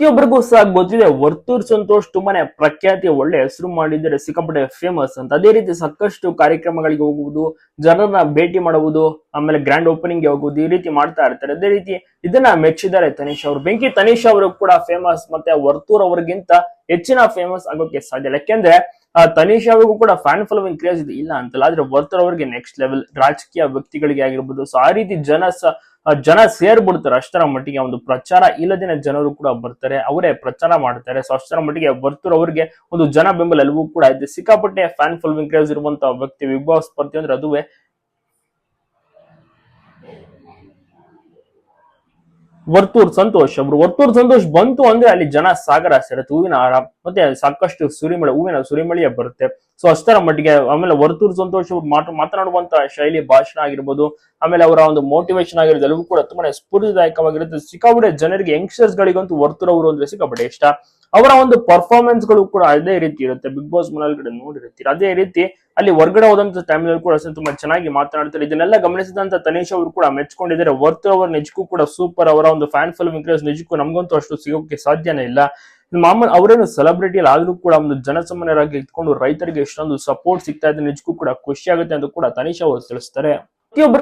ಪ್ರತಿಯೊಬ್ಬರಿಗೂ ಸಹ ಗೊತ್ತಿದೆ ವರ್ತೂರ್ ಸಂತೋಷ್ ತುಂಬಾನೇ ಪ್ರಖ್ಯಾತಿ ಒಳ್ಳೆ ಹೆಸರು ಮಾಡಿದರೆ ಸಿಕ್ಕಾಪಟ್ಟೆ ಫೇಮಸ್ ಅಂತ. ಅದೇ ರೀತಿ ಸಾಕಷ್ಟು ಕಾರ್ಯಕ್ರಮಗಳಿಗೆ ಹೋಗುವುದು ಜನರನ್ನ ಭೇಟಿ ಮಾಡುವುದು ಆಮೇಲೆ ಗ್ರ್ಯಾಂಡ್ ಓಪನಿಂಗ್ಗೆ ಹೋಗುವುದು ಈ ರೀತಿ ಮಾಡ್ತಾ ಇರ್ತಾರೆ. ಅದೇ ರೀತಿ ಇದನ್ನ ಮೆಚ್ಚಿದ್ದಾರೆ ತನೀಶ್ ಅವರು. ಬೆಂಕಿ ತನೀಶ್ ಅವರು ಕೂಡ ಫೇಮಸ್ ಮತ್ತೆ ವರ್ತೂರ್ ಅವರಿಗಿಂತ ಹೆಚ್ಚಿನ ಫೇಮಸ್ ಆಗೋಕೆ ಸಾಧ್ಯ ಯಾಕೆಂದ್ರೆ ಆ, ತನೀಶ್ ಅವರಿಗೂ ಕೂಡ ಫ್ಯಾನ್ ಫಾಲೋವಿಂಗ್ ಕ್ರೇಜ್ ಇದೆ ಇಲ್ಲ ಅಂತಲ್ಲ. ಆದ್ರೆ ವರ್ತೂರ್ ಅವರಿಗೆ ನೆಕ್ಸ್ಟ್ ಲೆವೆಲ್ ರಾಜಕೀಯ ವ್ಯಕ್ತಿಗಳಿಗೆ ಆಗಿರ್ಬೋದು. ಸೊ ಆ ರೀತಿ ಜನ ಜನ ಸೇರ್ಬಿಡ್ತಾರೆ ಅಷ್ಟರ ಮಟ್ಟಿಗೆ ಒಂದು ಪ್ರಚಾರ ಇಲ್ಲದಿನ ಜನರು ಕೂಡ ಬರ್ತಾರೆ, ಅವರೇ ಪ್ರಚಾರ ಮಾಡ್ತಾರೆ. ಸೊ ಅಷ್ಟರ ಮಟ್ಟಿಗೆ ವರ್ತೂರ್ ಅವರಿಗೆ ಒಂದು ಜನ ಬೆಂಬಲ ಎಲ್ಲವೂ ಕೂಡ ಇದೆ. ಸಿಕ್ಕಾಪಟ್ಟೆ ಫ್ಯಾನ್ ಫಾಲೋವಿಂಗ್ ಕ್ರೇಜ್ ಇರುವಂತಹ ವ್ಯಕ್ತಿ ಬಿಗ್ ಬಾಸ್ ಸ್ಪರ್ಧೆ ಅಂದ್ರೆ ಅದುವೇ ವರ್ತೂರ್ ಸಂತೋಷ್ ಅವರು ವರ್ತೂರ್ ಸಂತೋಷ್ ಬಂತು ಅಂದ್ರೆ ಅಲ್ಲಿ ಜನ ಸಾಗರ ಸೇರುತ್ತೆ ಹೂವಿನ ಹಾರ, ಮತ್ತೆ ಸಾಕಷ್ಟು ಸುರಿಮಳೆ, ಹೂವಿನ ಸುರಿಮಳೆಯ ಬರುತ್ತೆ. ಸೊ ಅಷ್ಟರ ಮಟ್ಟಿಗೆ ಆಮೇಲೆ ವರ್ತೂರ್ ಸಂತೋಷ್ ಅವರು ಮಾತು ಮಾತನಾಡುವಂತ ಶೈಲಿ, ಭಾಷಣ ಆಗಿರ್ಬೋದು, ಆಮೇಲೆ ಅವರ ಒಂದು ಮೋಟಿವೇಶನ್ ಆಗಿರೋದು ಎಲ್ಲವೂ ಕೂಡ ತುಂಬಾನೇ ಸ್ಫೂರ್ತಿದಾಯಕವಾಗಿರುತ್ತೆ. ಸಿಕ್ಕಾಪಟ್ಟೆ ಜನರಿಗೆ ಯಂಗ್ಸ್ಟರ್ಸ್ ಗಳಿಗಂತೂ ವರ್ತೂರ್ ಅವರು ಅಂದ್ರೆ ಸಿಕ್ಕಾಪಟ್ಟೆ ಇಷ್ಟ. ಅವರ ಒಂದು ಪರ್ಫಾರ್ಮೆನ್ಸ್ಗಳು ಕೂಡ ಅದೇ ರೀತಿ ಇರುತ್ತೆ. ಬಿಗ್ ಬಾಸ್ ಮನೆಯೊಳಗಡೆ ನೋಡಿರ್ತೀರಿ, ಅದೇ ರೀತಿ ಅಲ್ಲಿ ಹೊರಗಡೆ ಹೋದಂತ ಟೈಮ್ನಲ್ಲಿ ಕೂಡ ತುಂಬಾ ಚೆನ್ನಾಗಿ ಮಾತನಾಡ್ತಾರೆ. ಇದನ್ನೆಲ್ಲ ಗಮನಿಸಿದಂತ ತನೇಶ್ ಅವರು ಕೂಡ ಮೆಚ್ಕೊಂಡಿದ್ದಾರೆ. ವರ್ತ್ ಅವರ ನಿಜಕ್ಕೂ ಕೂಡ ಸೂಪರ್ ಅವರ ಒಂದು ಫ್ಯಾನ್ ಫಿಲ್ಮ್ ಕ್ರೇಜ್ ನಿಜಕ್ಕೂ ನಮಗಂತೂ ಅಷ್ಟು ಸಿಗೋಕೆ ಸಾಧ್ಯನೇ ಇಲ್ಲ. ಮಾಮೂಲ್ ಅವರೇನು ಸೆಲೆಬ್ರಿಟಿ ಆದ್ರೂ ಕೂಡ ಒಂದು ಜನಸಾಮಾನ್ಯರಾಗಿ ಇಟ್ಕೊಂಡು ರೈತರಿಗೆ ಎಷ್ಟೊಂದು ಸಪೋರ್ಟ್ ಸಿಗ್ತಾ ಇದೆ ನಿಜಕ್ಕೂ ಕೂಡ ಖುಷಿ ಆಗುತ್ತೆ ಅಂತ ಕೂಡ ತನೀಶ್ ಅವರು ತಿಳಿಸ್ತಾರೆ. ಪ್ರತಿಯೊಬ್ಬರು